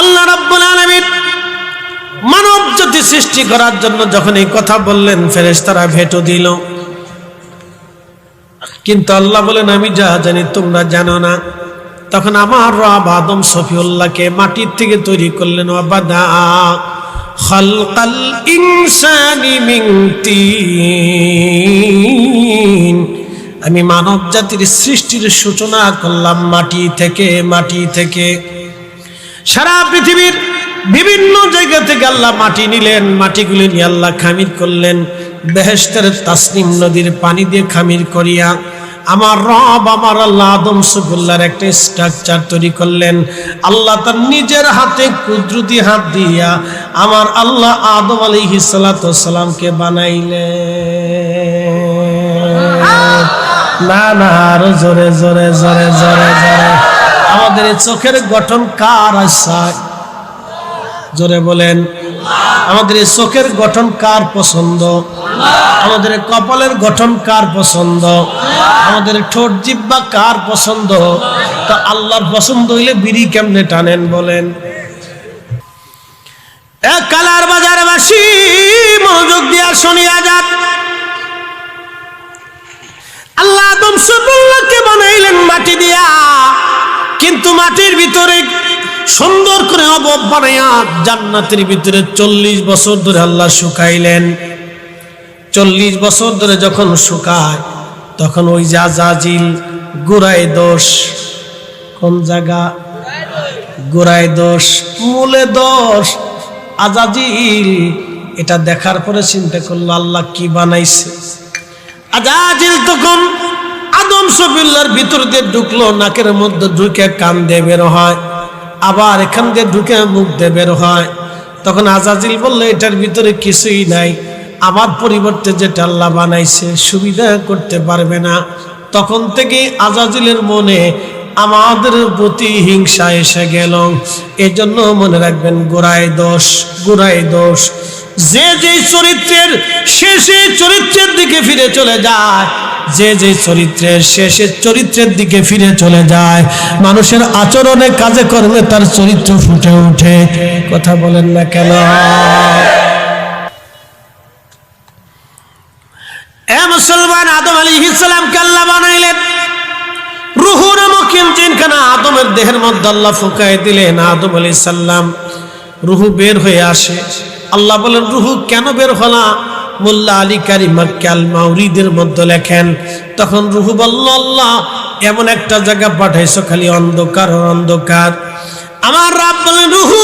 আল্লাহ রাব্বুল আলামিন মানব জাতি সৃষ্টি করার জন্য যখন এই কথা বললেন, ফেরেশতারা ভেটো দিল। কিন্তু আল্লাহ বলেন, আমি যা জানি তোমরা জানো না। তখন আমার রব আদম সফিউল্লাহকে মাটির থেকে তৈরি করলেন অবাদা খালকাল ইনসানি মিন তিন। আমি মানব জাতির সৃষ্টির সূচনা করলাম মাটি থেকে মাটি থেকে। সারা পৃথিবীর বিভিন্ন জায়গা থেকে আল্লাহ মাটি নিলেন মাটিগুলি নিয়ে আল্লাহ খামির করলেন। বেহেস্তের তাসনিম নদীর পানি দিয়ে খামির করিয়া আমার রব আমার আল্লাহ আদম সুফুল্লার একটা স্ট্রাকচার তৈরি করলেন। আল্লাহ তার নিজের হাতে কুদরতি হাত দিয়া আমার আল্লাহ আদম আলী সালামকে বানাইলেন। না না আরও জোরে জোরে জোরে জোরে জোরে। আমাদের চোখের গঠন কার আশায়? জোরে বলেন, আমাদের চোখের গঠন কার পছন্দ? আমাদের কপালের গঠন কার পছন্দ? আমাদের ঠোঁট জিব্বা কার পছন্দ? তা আল্লাহর পছন্দ হইলে বিড়ি কেমনে টানেন বলেন। এ কালার বাজার বাসী মনোযোগ দিয়া শুনিয়া যান। আল্লাহ আদম সবুল্লাহকে বানাইলেন মাটি দিয়া। কিন্তু মাটির ভিতরে সুন্দর করে অবব বানাইয়া জান্নাতের ভিতরে চল্লিশ বছর ধরে আল্লাহ শুকাইলেন। চল্লিশ বছর ধরে যখন শুকায়, তখন ওই যা জাজিল গোড়ায় দোষ। কোন জায়গা? গোড়ায় দোষ, মূলে দোষ। আজাজিল, এটা দেখার পরে চিন্তা করল, আল্লাহ কি বানাইছে? আজাজিল তখন আদম সবিল্লার ভিতর দিয়ে ঢুকলো, নাকের মধ্যে ঢুকে কান দিয়ে বের হয়, আবার এখান দিয়ে ঢুকে মুখ দিয়ে বের হয়। তখন আজাজিল বলল, এটার ভিতরে কিছুই নাই আমার পরিবর্তে যেটা আল্লাহ বানাইছে, সুবিধা করতে পারবে না। তখন থেকে আজাজিলের মনে আমাদের প্রতি হিংসা এসে গেল। এজন্য মনে রাখবেন, গোড়ায় দোষ গোড়ায় দোষ। যে যে চরিত্রের শেষে চরিত্রের দিকে ফিরে চলে যায়, যে যে চরিত্রের শেষে চরিত্রের দিকে ফিরে চলে যায়, মানুষের আচরণে, কাজে কর্মে তার চরিত্র ফুটে ওঠে। কথা বলেন না কেন? এ মুসলমান, আদম আলী ইসলামকে আল্লাহ বানাইলেন। রুহু নামক ইঞ্জিনখানা আদমের দেহের মধ্যে আল্লাহ ফুকাই দিলেন আদম আলী সাল্লাম রুহু বের হয়ে আসে। আল্লাহ বলেন, রুহু, কেন বের হলা? মোল্লা আলী কারি মাক্কাল মাউরিদের মধ্যে লেখেন, তখন রুহু বলল, আল্লাহ, এমন একটা জায়গা পাঠাইছো, খালি অন্ধকার অন্ধকার। আমার রাব বলেন, রুহু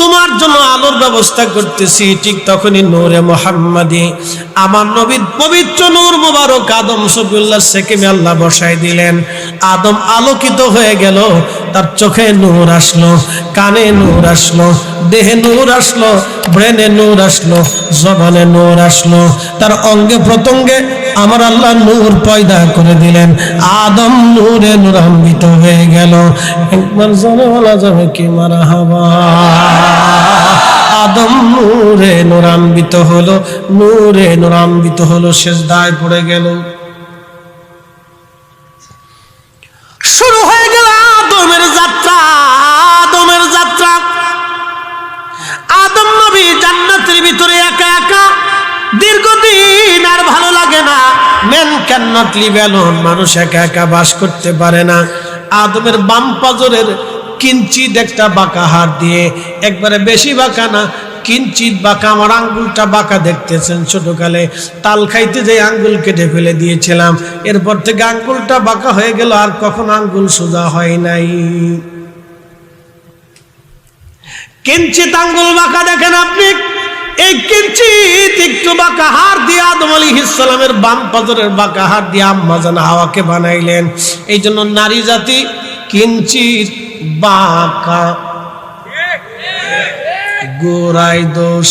তোমার জন্য আলোর ব্যবস্থা করতেছি, ঠিক তখনই নূরে মোহাম্মদী আমার নবীর পবিত্র নূর মুবারক আদম সবিউল্লাহ সেকেমে আল্লাহ বসাই দিলেন। আদম আলোকিত হয়ে গেল, তার চোখে নূর আসলো, কানে নূর আসলো, দেহে নূর আসলো, ব্রেনে নূর আসলো, জবানে নূর আসলো, তার অঙ্গে প্রত্যঙ্গে আমার আল্লাহ নূর পয়দা করে দিলেন। আদম নূরে নূরান্বিত হয়ে গেল। একবার জনে বলা যাবে কি মারা হবা। আদম নূরে নূরান্বিত হলো, নূরে নূরান্বিত হলো, শেষ দায় পড়ে গেল। ক্যান নট লিভ মানুষ একা একা বাস করতে পারে না। আদমের বাম পাজরের কিঞ্চিত একটা বাঁকা হাত দিয়ে, একবারে বেশি বাঁকা না, কিঞ্চিত বাঁকা। আমার আঙ্গুলটা বাঁকা দেখতেছেন ছোটকালে। তাল খাইতে যে আঙ্গুল কেটে ফেলে দিয়েছিলাম। এরপর থেকে আঙ্গুলটা বাঁকা হয়ে গেল, আর কখন আঙ্গুল সোজা হয় নাই। কিঞ্চিত আঙ্গুল বাঁকা দেখেন আপনি। এই কিঞ্চিত একটু বাঁকা হার দিয়ে আদম আলী ইসলামের বাম পাজরের বাঁকা হার দিয়ে আম্মাজান হাওয়াকে বানাইলেন। এই জন্য নারী জাতি কিঞ্চিত বাঁকা। গোড়াই দোষ।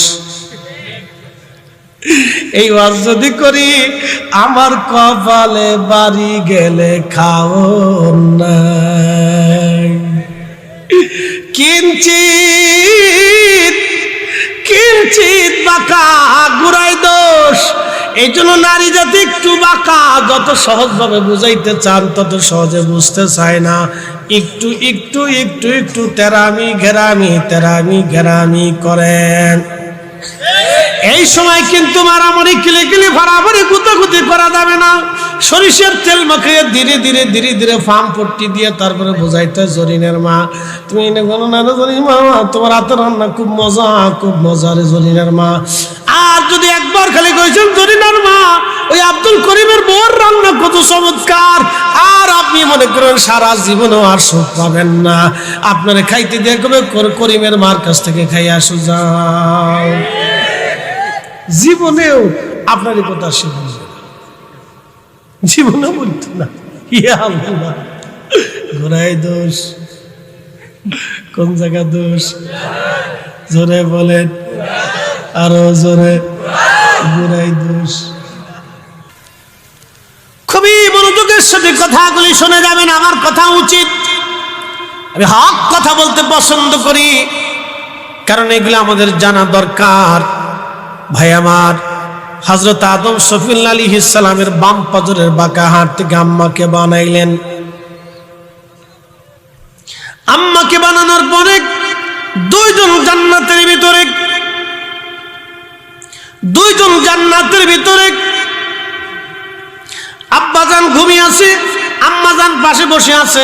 এই ওয়াজ যদি করি, আমার কপালে বাড়ি গেলে খাও নাই। কিঞ্চিত এই জন্য নারী জাতি একটু বাঁকা, যত সহজভাবে বুঝাইতে চান, তত সহজে বুঝতে চায় না। একটু একটু একটু একটু তেরামি, ঘেরামি তেরামি, ঘেরামি করেন। এই সময় কিন্তু মারামারি কিলে কিলে ফাড়াফাড়ি গুতাগুতি করা যাবে না। সরিষার তেল মাখিয়ে ধীরে ধীরে ধীরে ধীরে ফার্ম পট্টি দিয়ে তারপরে বোঝাইতে জরিনের মা, তুমি এনে বলো না জরিন মা তোমার হাতে রান্না খুব মজা খুব মজা রে জরিনের মা। আর যদি একবার খালি কইছেন জরিনার মা, ওই আব্দুল করিমের বোর রান্না কত চমৎকার। আর আপনি মনে করেন, সারা জীবনেও আর সুখ পাবেন না। আপনারা খাইতে দিয়ে কবে করিমের মার কাছ থেকে খাই আসু, যাও। জীবনেও আপনারই কথা সে বুঝবে। জীবনে বলতো না। ইয়া আল্লাহ, ঘোড়ায় দোষ, কোন জায়গা দোষ? জোরে বলেন। আরও জোরে দোষ। খুবই মনোযোগের সাথে কথাগুলি শুনে যাবেন, আমার কথা উচিত। আমি হক কথা বলতে পছন্দ করি, কারণ এগুলো আমাদের জানা দরকার। ভাই আমার হজরত আদম সফিল আলী ইসালামের বাম পাজরের বাঁকা হাত থেকে আম্মাকে বানাইলেন। আম্মাকে বানানোর পরে দুইজন জান্নাতের ভিতরে দুইজন জান্নাতের ভিতরে। আব্বাজান ঘুমিয়ে আছে, আম্মাজান পাশে বসে আছে।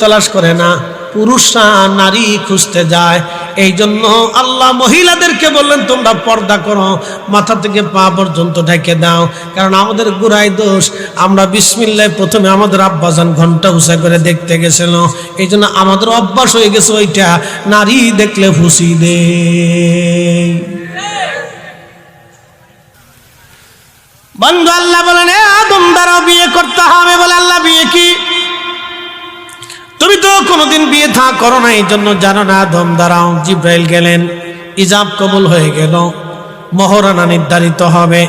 তলাশ করে না, পুরুষরা নারী খুঁজতে যায়। এই জন্য আল্লাহ মহিলাদেরকে বললেন, তোমরা পর্দা করো, মাথা থেকে পা পর্যন্ত ঢেকে দাও। কারণ আমাদের গুড়াই দোষ। আমরা বিসমিল্লায় প্রথমে আমাদের আব্বাজান ঘণ্টা উষা করে দেখতে গেছিল। এই জন্য আমাদের অভ্যাস হয়ে গেছে ওইটা। নারী দেখলে ফুসি দে বন্ধু, আল্লাহ বলেন আদম দ্বারাও বিয়ে করতে হবে বলে আল্লাহ বিয়ে কি? তুমি তো কোনোদিন বিয়ে থা করো না এই জন্য জানো না আদম দ্বারাও। জিব্রাইল গেলেন, ইজাব কবুল হয়ে গেল। মহরানা নির্ধারিত হবে।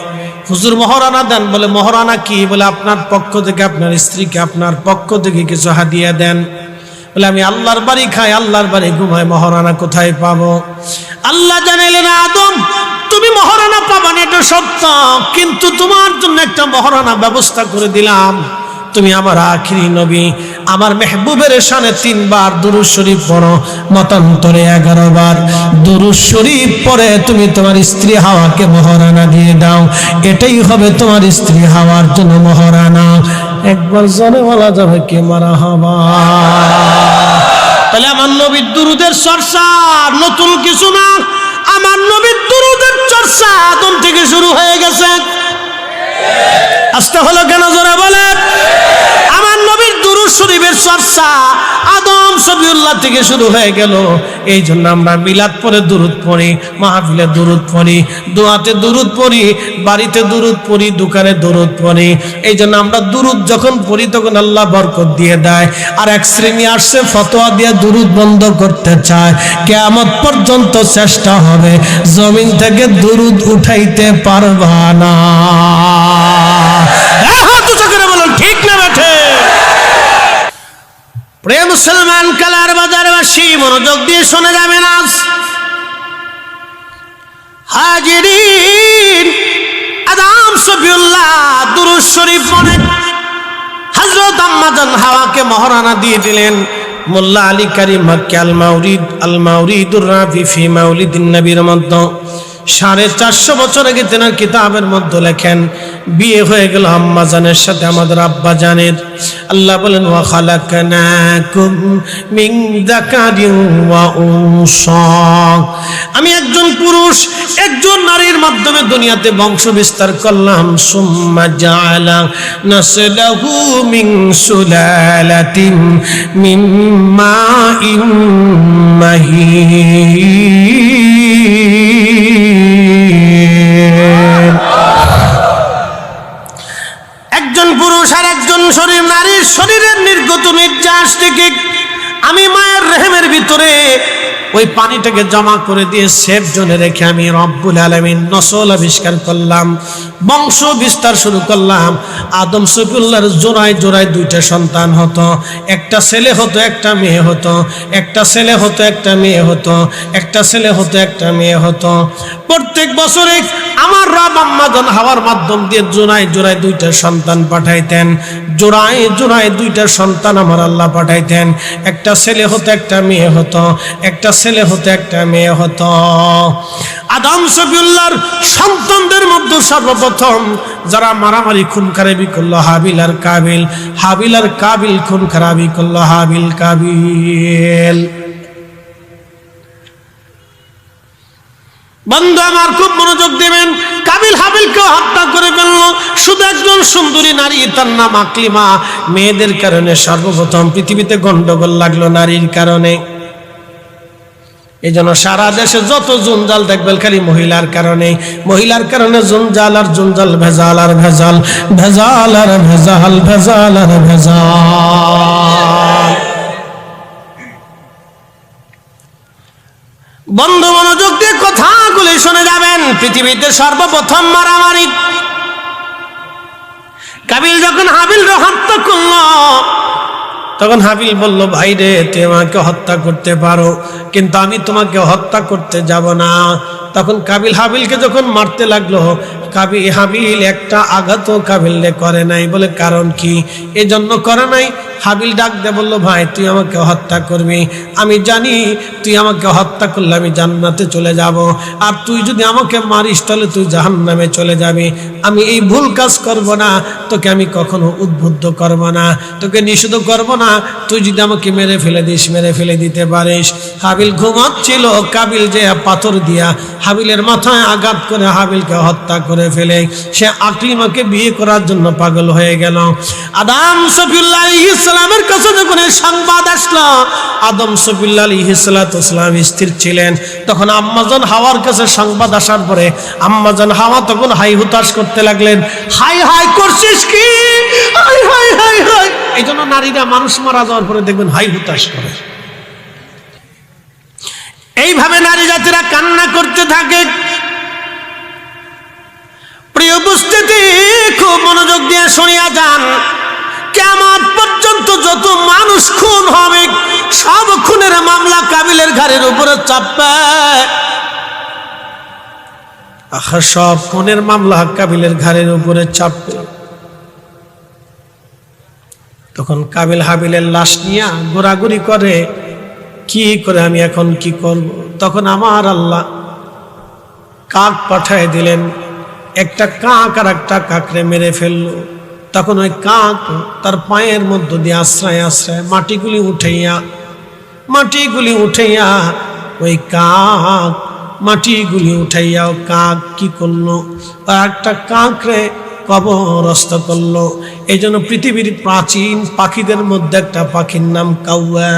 হুজুর, মহরানা দেন, বলে, মহরানা কি? বলে, আপনার পক্ষ থেকে আপনার স্ত্রীকে আপনার পক্ষ থেকে কিছু হাদিয়া দেন। বলে, আমি আল্লাহর বাড়ি খাই, আল্লাহর বাড়ি ঘুমাই, মহরানা কোথায় পাবো? আল্লাহ জানাইলেন, আদম সত্য, কিন্তু তোমার জন্য একটা মহারানা ব্যবস্থা করে দিলাম। তুমি আমার আখিরি নবী, আমার মেহবুবের শানে তিনবার দুরুজ শরীফ পড়ো, মতান্তরে এগারো বার দুরুজ শরীফ পরে তুমি তোমার স্ত্রী হাওয়াকে মহারানা দিয়ে দাও। এটাই হবে তোমার স্ত্রী হাওয়ার জন্য মহারানা। একবার জনে বলা যাবে কে মারা হবা তাহলে আমার নবীর দুরুদের চর্চা, নতুন কিছু না। আমার নবীর দুরুদের চর্চা আদম থেকে শুরু হয়ে গেছে। আসতে হলো কেন জোরে বলে আমার নবীর দুরু শরীফের চর্চা আদম সবিউল্লাহ থেকে শুরু হয়ে গেল। এই জন্য আমরা মিলাদ পরে দুরুদ পড়ি, মাহফিলে দুরুদ পড়ি, দোয়াতে দুরুদ পড়ি, বাড়িতে দুরুদ পড়ি, দোকানে দুরুদ পড়ি। এই জন্য আমরা দুরুদ যখন পড়ি তখন আল্লাহ বরকত দিয়ে দেয়। আর এক শ্রেণি আসছে, ফতোয়া দিয়ে দুরুদ বন্ধ করতে চায়। কেয়ামত পর্যন্ত চেষ্টা হবে, জমিন থেকে দুরুদ উঠাইতে পারবা না হ্যাঁ, হাত উঁচু করে বলুন ঠিক না বেঠে প্রিয় মুসলমান কালার বাজারবাসী, মনোযোগ দিয়ে শোনা যাবে না। হাজিরিন, আদাম সফিউল্লাহ দুরুজ শরীফ পড়ে। হযরত আম্মাজান হাওয়াকে মহারানা দিয়ে দিলেন, মোল্লা আলী কারিম মাক্কি আল মাউরিদ আল মাউরিদুর রাফি ফি মাউলিদিন নবীর মধ্যে। সাড়ে চারশো বছর আগে তেনার কিতাবের মধ্যে লেখেন, বিয়ে হয়ে গেল আম্মা জানের সাথে আমাদের আব্বা জানের। আল্লাহ বলেন, ওয়া উনসা। আমি একজন পুরুষ, একজন নারীর মাধ্যমে দুনিয়াতে বংশ বিস্তার করলাম। সুম্মা জাআলা নাসলাহু মিন সুলালাতিন মিন মাইন মাহিন। ওই পানিটাকে জমা করে দিয়ে সেফ জোনে রেখে আমি রব্বুল আলমিন নসল আবিষ্কার করলাম, বংশ বিস্তার শুরু করলাম। আদম সফিউল্লাহর জোড়ায় জোড়ায় দুইটা সন্তান হতো, একটা ছেলে হতো, একটা মেয়ে হতো, একটা ছেলে হতো, একটা মেয়ে হতো, একটা ছেলে হতো, একটা মেয়ে হতো। প্রত্যেক বছরে আমার রব আম্মাজন হাওয়ার মাধ্যম দিয়ে জোড়ায় জোড়ায় দুইটা সন্তান পাঠাইতেন, জোড়ায় জোড়ায় দুইটা সন্তান আমার আল্লাহ পাঠাইতেন। একটা ছেলে হতো, একটা মেয়ে হতো, একটা ছেলে হতো একটা মেয়ে হতো। আদম সফিউল্লাহর সন্তানদের মধ্যে সর্বপ্রথম যারা মারামারি খুন খারাপি করল হাবিল আর কাবিল। হাবিল আর কাবিল খুন খারাপি করল হাবিল কাবিল। বন্ধু আমার, খুব মনোযোগ দেবেন। কাবিল হাবিলকে হত্যা করে ফেলল। শুধু একজন সুন্দরী নারী, তার নাম আকলিমা। মেয়েদের কারণে সর্বপ্রথম পৃথিবীতে গন্ডগোল লাগল নারীর কারণে। এই জন্য সারা দেশে যত জঞ্জাল দেখবেন খালি মহিলার কারণে। মহিলার কারণে জঞ্জাল আর জঞ্জাল, ভেজাল আর ভেজাল ভেজাল আর ভেজাল ভেজাল আর ভেজাল। বন্ধু মনোযোগ দিয়ে কথাগুলি শুনে যাবেন, পৃথিবীতে সর্বপ্রথম মারামারি। কাবিল যখন হাবিল হত্যা করল তখন হাবিল বলল, ভাই রে তুই আমাকে হত্যা করতে পারো, কিন্তু আমি তোমাকে হত্যা করতে যাব না। তখন কাবিল হাবিলকে যখন মারতে লাগল কাবি হাবিল একটা আঘাতও কাবিলে করে নাই। বলে কারণ কি? এজন্য করে নাই। হাবিল ডাক দে বলল, ভাই, তুই আমাকে হত্যা করবি। আমি জানি তুই আমাকে হত্যা করলে আমি জান্নাতে চলে যাব। আর তুই যদি আমাকে মারিস, তাহলে তুই জাহান্নামে চলে যাবি। আমি এই ভুল কাজ করব না। তোকে আমি কখনো উদ্বুদ্ধ করব না। তোকে নিষেধ করব না। তুই যদি আমাকে মেরে ফেলে দিস, মেরে ফেলে দিতে পারিস। হাবিল ঘুমাচ্ছিল। কাবিল যে পাথর দিয়া হাবিলের মাথায় আঘাত করে হাবিলকে হত্যা করে ফেলে। সে আকলিমাকে বিয়ে করার জন্য পাগল হয়ে গেল। আদাম সফিউল্লাহ ইসলামের কাছে যখন সংবাদ আসলো, আদম সফিউল্লাহ ইসলাম স্থির ছিলেন। তখন আম্মাজন হাওয়ার কাছে সংবাদ আসার পরে আম্মাজন হাওয়া তখন হাই হুতাশ করতে লাগলেন। হাই হাই, করছিস কি? এই জন্য নারীরা মানুষ মারা যাওয়ার পরে দেখবেন হাই হুতাশ করে। এইভাবে নারী জাতিরা কান্না করতে থাকে। প্রিয় উপস্থিতি, খুব মনোযোগ দিয়ে শুনিয়া যান। কেমন পর্যন্ত যত মানুষ খুন হবে, সব খুনের মামলা কাবিলের ঘাড়ের উপরে চাপবে। আহা, সব খুনের মামলা কাবিলের ঘাড়ের উপরে চাপবে। তখন কাবিল হাবিলের লাশ নিয়ে ঘোরাঘুরি করে, কি করে আমি এখন কি করব? তখন আমার আল্লাহ কাক পাঠায় দিলেন একটা কাক আর একটা কাকরে মেরে ফেলল। তখন ওই কাক তার পায়ের মধ্য দিয়ে আশ্রয় আশ্রয় মাটিগুলি উঠাইয়া মাটিগুলি উঠাইয়া ওই কাক, মাটিগুলি উঠাইয়া কাক কি করল? আর একটা কাকরে কবরস্থ করল। এই জন্য পৃথিবীর প্রাচীন পাখিদের মধ্যে একটা পাখির নাম কাউয়া